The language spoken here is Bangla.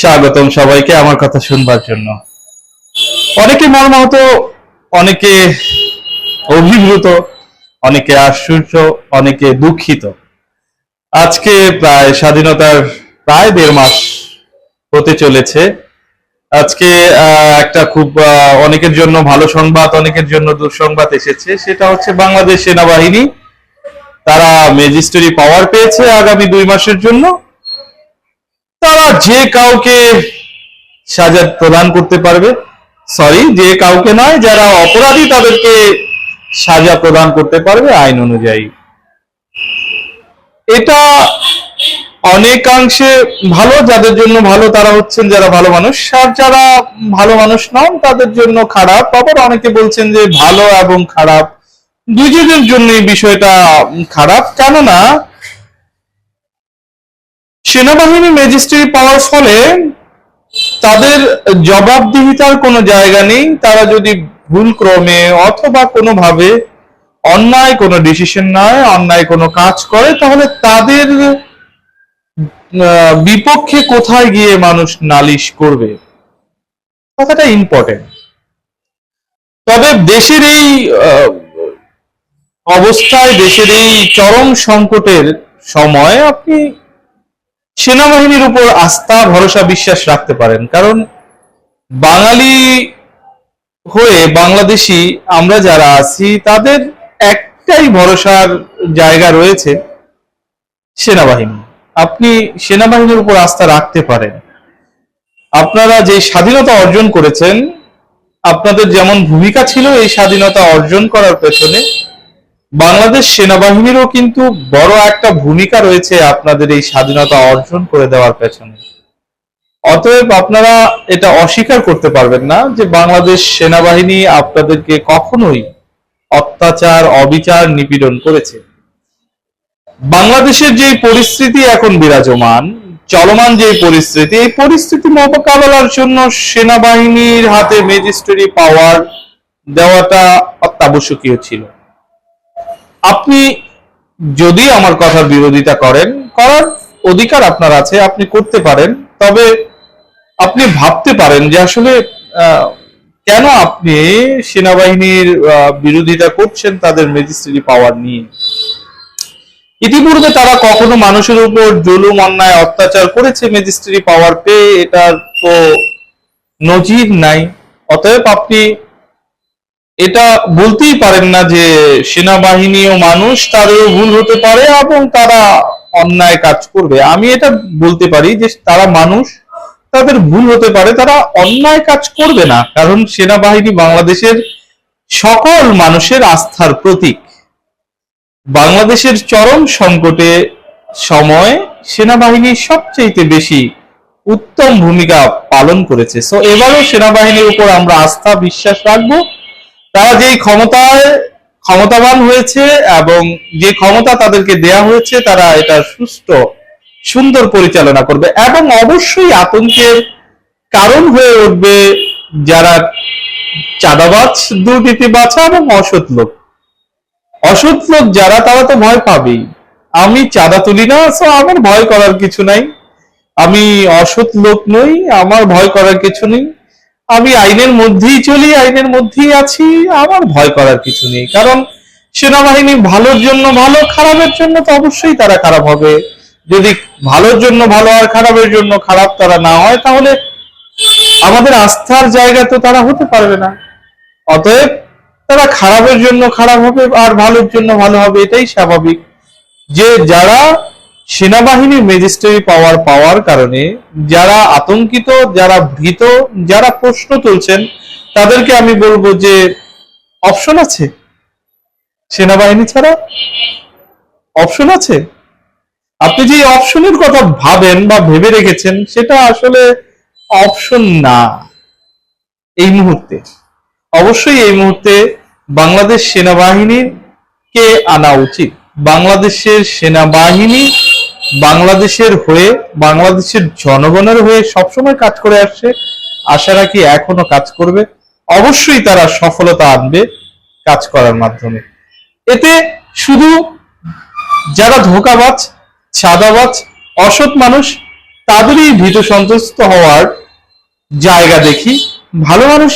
স্বাগতম সবাইকে আমার কথা শুনবার জন্য। অনেকে মর্মাহত, অনেকে অভিভূত, অনেকে আশ্চর্য, অনেকে দুঃখিত। আজকে প্রায় স্বাধীনতার প্রায় দেড় মাস হতে চলেছে। আজকে একটা খুব অনেকের জন্য ভালো সংবাদ, অনেকের জন্য দুঃসংবাদ এসেছে। সেটা হচ্ছে বাংলাদেশ সেনাবাহিনী। তারা ম্যাজিস্ট্রি পাওয়ার পেয়েছে আগামী দুই মাসের জন্য। যে কাউকে সাজা প্রদান করতে পারবে সরি যে কাউকে নয়, যারা অপরাধী তাদেরকে সাজা প্রদান করতে পারবে আইন অনুযায়ী। এটা অনেকাংশে ভালো, যাদের জন্য ভালো তারা হচ্ছেন যারা ভালো মানুষ, আর যারা ভালো মানুষ নন তাদের জন্য খারাপ। আবার অনেকে বলছেন যে ভালো এবং খারাপ, দুজনের জন্য বিষয়টা খারাপ। কেননা সেনাবাহিনী ম্যাজিস্ট্রি পাওয়ার ফলে তাদের জবাবদিহিতার কোনো জায়গা নেই। তারা যদি ভুল ক্রমে অথবা কোনোভাবে অন্যায় কোনো ডিসিশন নেয়, অন্যায় কোনো কাজ করে, তাহলে তাদের বিপক্ষে কোথায় গিয়ে মানুষ নালিশ করবে? কথাটা ইম্পর্টেন্ট তবে দেশের এই অবস্থায়, দেশের এই চরম সংকটের সময় আপনি সেনাবাহিনীর উপর আস্থা, ভরসা, বিশ্বাস রাখতে পারেন। কারণ বাঙালি হয়ে বাংলাদেশি আমরা যারা আছি, তাদের একটাই ভরসার জায়গা রয়েছে, সেনাবাহিনী। আপনি সেনাবাহিনীর উপর আস্থা রাখতে পারেন। আপনারা যে স্বাধীনতা অর্জন করেছেন, আপনাদের যেমন ভূমিকা ছিল এই স্বাধীনতা অর্জন করার পেছনে বাংলাদেশ সেনাবাহিনীরও কিন্তু বড় একটা ভূমিকা রয়েছে আপনাদের এই স্বাধীনতা অর্জন করে দেওয়ার পেছনে। অতএব আপনারা এটা অস্বীকার করতে পারবেন না যে বাংলাদেশ সেনাবাহিনী আপনাদেরকে কখনোই অত্যাচার, অবিচার নিপীড়ন করেছে। বাংলাদেশের যে পরিস্থিতি এখন বিরাজমান, চলমান যে পরিস্থিতি, এই পরিস্থিতি মোকাবেলার জন্য সেনাবাহিনীর হাতে ম্যাজিস্ট্রি পাওয়ার দেওয়াটা অত্যাবশ্যকীয় ছিল। আপনি যদি আমার কথার বিরোধিতা করেন, করার অধিকার আপনার আছে, আপনি করতে পারেন, তবে আপনি ভাবতে পারেন যে আসলে কেন আপনি সেনাবাহিনীর বিরোধিতা করছেন তাদের ম্যাজিস্ট্রি পাওয়ার নিয়ে? ইতিপূর্বে তারা কখনো মানুষের উপর জুলুম, অন্যায়, অত্যাচার করেছে ম্যাজিস্ট্রি পাওয়ার পেয়ে, এটার তো নজির নাই। অতএব আপনি এটা বলতেই পারেন না যে সেনাবাহিনী ও মানুষ তাদেরও ভুল হতে পারে এবং তারা অন্যায় কাজ করবে। আমি এটা বলতে পারি যে তারা মানুষ, তাদের ভুল হতে পারে, তারা অন্যায় কাজ করবে না। কারণ সেনাবাহিনী বাংলাদেশের সকল মানুষের আস্থার প্রতীক। বাংলাদেশের চরম সংকটে সময় সেনাবাহিনী সবচেয়ে বেশি উত্তম ভূমিকা পালন করেছে। সো এবারও সেনাবাহিনীর উপর আমরা আস্থা, বিশ্বাস রাখব। তারা যেই ক্ষমতায় ক্ষমতাবান হয়েছে এবং যে ক্ষমতা তাদেরকে দেয়া হয়েছে, তারা এটা সুষ্ঠু, সুন্দর পরিচালনা করবে এবং অবশ্যই আতঙ্কের কারণ হয়ে উঠবে যারা চাঁদাবাজ, দুর্নীতিবাজ এবং অসৎ লোক। অসৎ লোক যারা, তারা তো ভয় পাবেই। আমি চাঁদা তুলি না আমার ভয় করার কিছু নাই। আমি অসৎ লোক নই, আমার ভয় করার কিছু নেই। আমি আইনের মধ্যেই চলি, আইনের মধ্যেই আছি, আমার ভয় করার কিছু নেই। কারণ সেনাবাহিনী ভালোর জন্য ভালো, খারাপের জন্য তো অবশ্যই তারা খারাপ হবে। যদি ভালোর জন্য ভালো আর খারাপের জন্য খারাপ তারা না হয়, তাহলে আমাদের আস্থার জায়গা তো তারা হতে পারবে না। অতএব তারা খারাপের জন্য খারাপ হবে, আর ভালোর জন্য ভালো হবে, এটাই স্বাভাবিক। যে যারা সেনাবাহিনী ম্যাজিস্ট্রেট পাওয়ার পাওয়ার কারণে যারা আতঙ্কিত, যারা ভীত, যারা প্রশ্ন তুলছেন, তাদেরকে আমি বলব যে অপশন আছে। সেনাবাহিনী ছাড়া অপশন আছে। আপনি যে অপশনের কথা ভাবেন বা ভেবে রেখেছেন, সেটা আসলে অপশন না। এই মুহূর্তে। অবশ্যই এই মুহূর্তে বাংলাদেশ সেনাবাহিনীর কে আনা উচিত। বাংলাদেশের সেনাবাহিনী বাংলাদেশের হয়ে, বাংলাদেশের জনগণের হয়ে সবসময় কাজ করে আসছে। আশা রাখি এখনও কাজ করবে। অবশ্যই তারা সফলতা আনবে কাজ করার মাধ্যমে। এতে শুধু যারা ধোকাবাজ, ছাদাবাজ, অসৎ মানুষ, তাদেরই ভীত সন্ত্রস্ত হওয়ার জায়গা দেখি। ভালো মানুষ